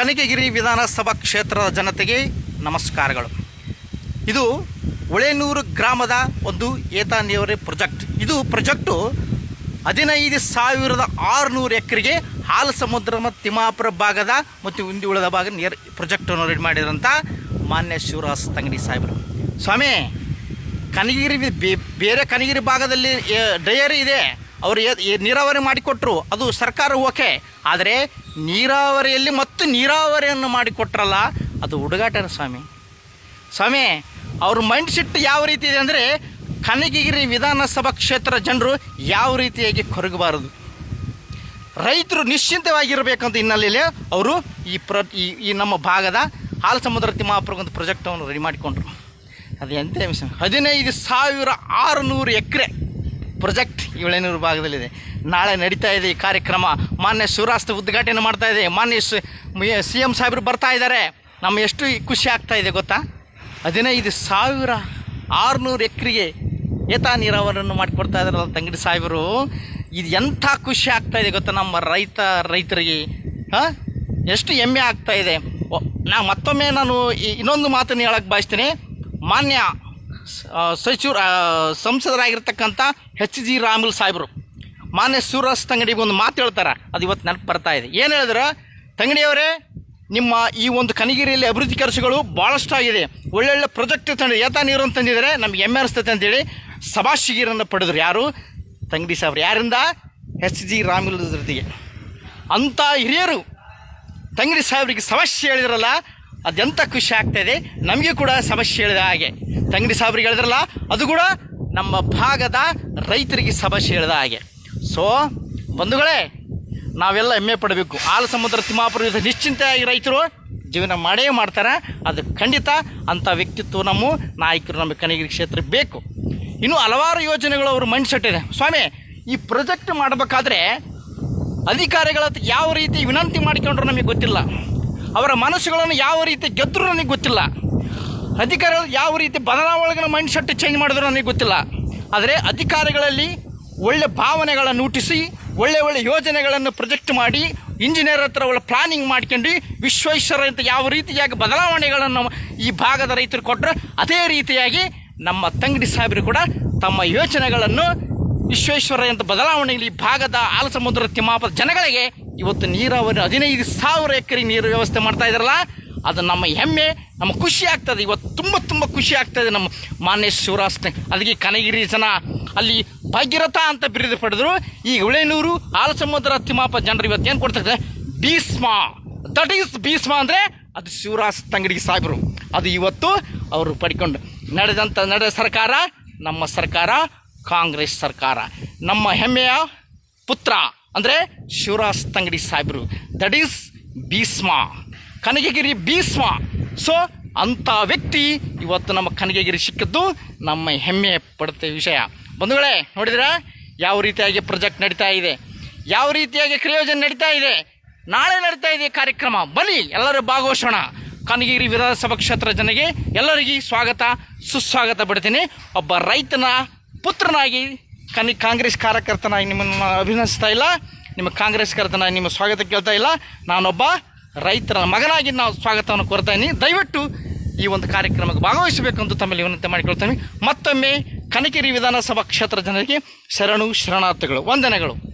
ಕನಕಗಿರಿ ವಿಧಾನಸಭಾ ಕ್ಷೇತ್ರದ ಜನತೆಗೆ ನಮಸ್ಕಾರಗಳು. ಇದು ಒಳೆನೂರು ಗ್ರಾಮದ ಒಂದು ಏತ ನೀರಾವರಿ ಪ್ರೊಜೆಕ್ಟ್. ಇದು ಪ್ರೊಜೆಕ್ಟು ಹದಿನೈದು ಸಾವಿರದ ಆರುನೂರು ಎಕರೆಗೆ ಹಾಲು ಸಮುದ್ರ ಮತ್ತು ತಿಮ್ಮಾಪುರ ಭಾಗದ ಮತ್ತು ಹಿಂದಿ ಉಳಿದ ಭಾಗ ನೀರು ಪ್ರೊಜೆಕ್ಟನ್ನು ರೆಡಿ ಮಾಡಿರೋಂಥ ಮಾನ್ಯ ಶಿವರಾಜ್ ತಂಗಡಿ ಸಾಹೇಬರು. ಸ್ವಾಮಿ ಕನಗಿರಿ ಬೇರೆ ಕನಗಿರಿ ಭಾಗದಲ್ಲಿ ಡಯರಿ ಇದೆ. ಅವರು ನೀರಾವರಿ ಮಾಡಿಕೊಟ್ರು. ಅದು ಸರ್ಕಾರ ಓಕೆ. ಆದರೆ ನೀರಾವರಿಯಲ್ಲಿ ಮತ್ತು ನೀರಾವರಿಯನ್ನು ಮಾಡಿಕೊಟ್ರಲ್ಲ, ಅದು ಹುಡುಗಾಟನ ಸ್ವಾಮಿ. ಸ್ವಾಮಿ, ಅವ್ರ ಮೈಂಡ್ ಸೆಟ್ ಯಾವ ರೀತಿ ಇದೆ ಅಂದರೆ ಕನಗಿರಿ ವಿಧಾನಸಭಾ ಕ್ಷೇತ್ರ ಜನರು ಯಾವ ರೀತಿಯಾಗಿ ಕೊರಗಬಾರದು? ರೈತರು ನಿಶ್ಚಿಂತವಾಗಿರಬೇಕಂತ ಹಿನ್ನೆಲೆಯಲ್ಲಿ ಅವರು ಈ ಪ್ರ, ಈ ನಮ್ಮ ಭಾಗದ ಹಾಲು ಸಮುದ್ರ ತಿಮ್ಮಾಪುರ ಒಂದು ಪ್ರಾಜೆಕ್ಟನ್ನು ರೆಡಿ ಮಾಡಿಕೊಂಡ್ರು. ಅದು ಎಂತ ಹದಿನೈದು ಸಾವಿರ ಆರುನೂರು ಎಕರೆ ಪ್ರೊಜೆಕ್ಟ್ ಏಳೆನೂರು ಭಾಗದಲ್ಲಿದೆ. ನಾಳೆ ನಡೀತಾ ಇದೆ ಈ ಕಾರ್ಯಕ್ರಮ. ಮಾನ್ಯ ಶಿವರಾಸ್ತ ಉದ್ಘಾಟನೆ ಮಾಡ್ತಾ ಇದೆ. ಮಾನ್ಯ ಸಿ ಎಂ ಸಾಹೇಬರು ಬರ್ತಾ ಇದ್ದಾರೆ. ನಮ್ಮ ಎಷ್ಟು ಖುಷಿ ಆಗ್ತಾ ಇದೆ ಗೊತ್ತಾ? ಹದಿನೈದು ಸಾವಿರ ಆರುನೂರು ಎಕರೆಗೆ ಏತ ನೀರಾವರಿಯನ್ನು ಮಾಡಿಕೊಡ್ತಾ ಇದ್ದಾರಲ್ಲ ತಂಗಡಿ ಸಾಹೇಬರು. ಇದು ಎಂಥ ಖುಷಿ ಆಗ್ತಾ ಇದೆ ಗೊತ್ತಾ ನಮ್ಮ ರೈತ, ರೈತರಿಗೆ? ಹಾಂ? ಎಷ್ಟು ಹೆಮ್ಮೆ ಆಗ್ತಾ ಇದೆ. ನಾ ಮತ್ತೊಮ್ಮೆ ನಾನು ಇನ್ನೊಂದು ಮಾತನ್ನು ಹೇಳಕ್ಕೆ ಬಯಸ್ತೀನಿ. ಮಾನ್ಯ ಸಚಿವ ಸಂಸದರಾಗಿರ್ತಕ್ಕಂಥ ಹೆಚ್ ಜಿ ರಾಮುಲ್ ಸಾಹೇಬರು. ಮಾನ್ಯ ಸೂರಸ್ ತಂಗಡಿಗೆ ಒಂದು ಮಾತು ಹೇಳ್ತಾರೆ. ಅದು ಇವತ್ತು ನೆನಪು ಬರ್ತಾ ಇದೆ. ಏನು ಹೇಳಿದ್ರೆ ತಂಗಡಿಯವರೇ ನಿಮ್ಮ ಈ ಒಂದು ಕನಗಿರಿಯಲ್ಲಿ ಅಭಿವೃದ್ಧಿ ಕೆಲಸಗಳು ಭಾಳಷ್ಟು ಆಗಿದೆ. ಒಳ್ಳೊಳ್ಳೆ ಪ್ರಾಜೆಕ್ಟ್ ತಂದು ಏತ ನೀರು ಅಂತ ತಂದಿದ್ದಾರೆ ನಮ್ಗೆ ಹೆಮ್ಮೆ ಅನಿಸ್ತೈತೆ ಅಂತೇಳಿ ಸಭಾಶಿಗಿರನ್ನು ಪಡೆದ್ರು ಯಾರು? ತಂಗಡಿ ಸಾಹೇಬ್ರು ಯಾರಿಂದ? ಎಚ್ ಜಿ ರಾಮುಲ್ ಜೊತೆಗೆ. ಅಂಥ ಹಿರಿಯರು ತಂಗಡಿ ಸಾಹೇಬ್ರಿಗೆ ಸಮಸ್ಯೆ ಹೇಳಿದ್ರಲ್ಲ ಅದೆಂಥ ಖುಷಿ ಆಗ್ತಾ ಇದೆ. ನಮಗೆ ಕೂಡ ಸಮಸ್ಯೆ ಹೇಳಿದ ಹಾಗೆ. ತಂಗಡಿ ಸಾಹೇಬ್ರಿಗೆ ಹೇಳಿದ್ರಲ್ಲ, ಅದು ಕೂಡ ನಮ್ಮ ಭಾಗದ ರೈತರಿಗೆ ಸಮಸ್ಯೆ ಹೇಳಿದ ಹಾಗೆ. ಸೊ ಬಂಧುಗಳೇ, ನಾವೆಲ್ಲ ಹೆಮ್ಮೆ ಪಡಬೇಕು. ಆಲ ಸಮುದ್ರ, ತಿಮ್ಮಾಪುರ ನಿಶ್ಚಿಂತೆಯಾಗಿ ರೈತರು ಜೀವನ ಮಾಡೇ ಮಾಡ್ತಾರೆ. ಅದು ಖಂಡಿತ ಅಂಥ ವ್ಯಕ್ತಿತ್ವ ನಮ್ಮ ನಾಯಕರು, ನಮ್ಮ ಕನಗಿರಿ ಕ್ಷೇತ್ರ ಬೇಕು. ಇನ್ನೂ ಹಲವಾರು ಯೋಜನೆಗಳು ಅವರು ಮಂಡಿಸಿಟ್ಟಿದೆ ಸ್ವಾಮಿ, ಈ ಪ್ರಾಜೆಕ್ಟ್ ಮಾಡಬೇಕಾದ್ರೆ ಅಧಿಕಾರಿಗಳ ಯಾವ ರೀತಿ ವಿನಂತಿ ಮಾಡಿಕೊಂಡ್ರು ನಮಗೆ ಗೊತ್ತಿಲ್ಲ. ಅವರ ಮನಸ್ಸುಗಳನ್ನು ಯಾವ ರೀತಿ ಗೆದ್ದರು ನನಗೆ ಗೊತ್ತಿಲ್ಲ. ಅಧಿಕಾರಿಗಳು ಯಾವ ರೀತಿ ಬದಲಾವಣೆಗಳ ಮೈಂಡ್ ಸೆಟ್ ಚೇಂಜ್ ಮಾಡಿದ್ರು ನನಗೆ ಗೊತ್ತಿಲ್ಲ. ಆದರೆ ಅಧಿಕಾರಿಗಳಲ್ಲಿ ಒಳ್ಳೆ ಭಾವನೆಗಳನ್ನು ಹುಟ್ಟಿಸಿ, ಒಳ್ಳೆ ಒಳ್ಳೆ ಯೋಜನೆಗಳನ್ನು ಪ್ರೊಜೆಕ್ಟ್ ಮಾಡಿ ಇಂಜಿನಿಯರ್ ಹತ್ರ ಒಳ್ಳೆ ಪ್ಲಾನಿಂಗ್ ಮಾಡ್ಕೊಂಡು, ವಿಶ್ವೇಶ್ವರ ಅಂತ ಯಾವ ರೀತಿಯಾಗಿ ಬದಲಾವಣೆಗಳನ್ನು ಈ ಭಾಗದ ರೈತರು ಕೊಟ್ಟರೆ ಅದೇ ರೀತಿಯಾಗಿ ನಮ್ಮ ತಂಗಡಿ ಸಾಹೇಬರು ಕೂಡ ತಮ್ಮ ಯೋಚನೆಗಳನ್ನು ವಿಶ್ವೇಶ್ವರ ಅಂತ ಈ ಭಾಗದ ಆಲಸಮುದ್ರ ತಿಮ್ಮಾಪದ ಜನಗಳಿಗೆ ಇವತ್ತು ನೀರಾವರಿ ಹದಿನೈದು ಸಾವಿರ ಎಕರೆ ನೀರು ವ್ಯವಸ್ಥೆ ಮಾಡ್ತಾ ಅದು ನಮ್ಮ ಹೆಮ್ಮೆ ನಮ್ಮ ಖುಷಿ ಆಗ್ತದೆ. ಇವತ್ತು ತುಂಬ ತುಂಬ ಖುಷಿ ಆಗ್ತದೆ ನಮ್ಮ ಮಾನ್ಯ ಶಿವರಾಜ್ ಅದಕ್ಕೆ ಕನಗಿರಿ ಜನ, ಅಲ್ಲಿ ಭಾಗ್ಯರಥ ಅಂತ ಬಿರುದು ಪಡೆದ್ರು. ಈ ಉಳೆನೂರು ಆಲಸಮುದ್ರ ತಿಮ್ಮಾಪ ಜನರು ಇವತ್ತು ಏನು ಕೊಡ್ತಾರೆ ಭೀಸ್ಮ ದಟ್ ಈಸ್ ಭೀಸ್ಮ ಅಂದರೆ ಅದು ಶಿವರಾಜ್ ತಂಗಡಿಗೆ ಸಾಹೇಬರು. ಅದು ಇವತ್ತು ಅವರು ಪಡ್ಕೊಂಡು ನಡೆದಂಥ ನಡೆದ ಸರ್ಕಾರ, ನಮ್ಮ ಸರ್ಕಾರ, ಕಾಂಗ್ರೆಸ್ ಸರ್ಕಾರ. ನಮ್ಮ ಹೆಮ್ಮೆಯ ಪುತ್ರ ಅಂದರೆ ಶಿವರಾಜ್ ತಂಗಡಿ ಸಾಹೇಬರು. That is Bhishma Kanakagiri Bhishma so ಅಂಥ ವ್ಯಕ್ತಿ ಇವತ್ತು ನಮ್ಮ ಕನಕಗಿರಿ ಸಿಕ್ಕಿದ್ದು ನಮ್ಮ ಹೆಮ್ಮೆ ಪಡುತ್ತೆ ವಿಷಯ. ಬಂಧುಗಳೇ, ನೋಡಿದ್ರ? ಯಾವ ರೀತಿಯಾಗಿ ಪ್ರಾಜೆಕ್ಟ್ ನಡೀತಾ ಇದೆ? ಯಾವ ರೀತಿಯಾಗಿ ಕ್ರಿಯೋಜನ್ ನಡೀತಾ ಇದೆ? ನಾಳೆ ನಡೀತಾ ಇದೆ ಕಾರ್ಯಕ್ರಮ. ಬನ್ನಿ, ಎಲ್ಲರೂ ಭಾಗವಹಿಸೋಣ. ಕನಗಿರಿ ವಿಧಾನಸಭಾ ಕ್ಷೇತ್ರ ಜನಗೆ ಎಲ್ಲರಿಗೂ ಸ್ವಾಗತ, ಸುಸ್ವಾಗತ ಬಿಡ್ತೀನಿ. ಒಬ್ಬ ರೈತನ ಪುತ್ರನಾಗಿ ಕನಿ, ಕಾಂಗ್ರೆಸ್ ಕಾರ್ಯಕರ್ತನಾಗಿ ನಿಮ್ಮನ್ನು ಅಭಿನಯಿಸ್ತಾ ಇಲ್ಲ. ನಿಮ್ಮ ಕಾಂಗ್ರೆಸ್ ಕರ್ತನಾಗಿ ನಿಮ್ಮ ಸ್ವಾಗತ ಕೇಳ್ತಾ ಇಲ್ಲ. ನಾನೊಬ್ಬ ರೈತರ ಮಗನಾಗಿ ನಾವು ಸ್ವಾಗತವನ್ನು ಕೋರ್ತಾ ಇದ್ದೀನಿ. ದಯವಿಟ್ಟು ಈ ಒಂದು ಕಾರ್ಯಕ್ರಮಕ್ಕೆ ಭಾಗವಹಿಸಬೇಕು ಅಂತ ತಮ್ಮಲ್ಲಿ ವಿನಂತಿ ಮಾಡಿಕೊಳ್ತೇನೆ. ಮತ್ತೊಮ್ಮೆ ಕನಕಿರಿ ವಿಧಾನಸಭಾ ಕ್ಷೇತ್ರ ಜನರಿಗೆ ಶರಣು ಶರಣಾರ್ಥಿಗಳು ವಂದನೆಗಳು.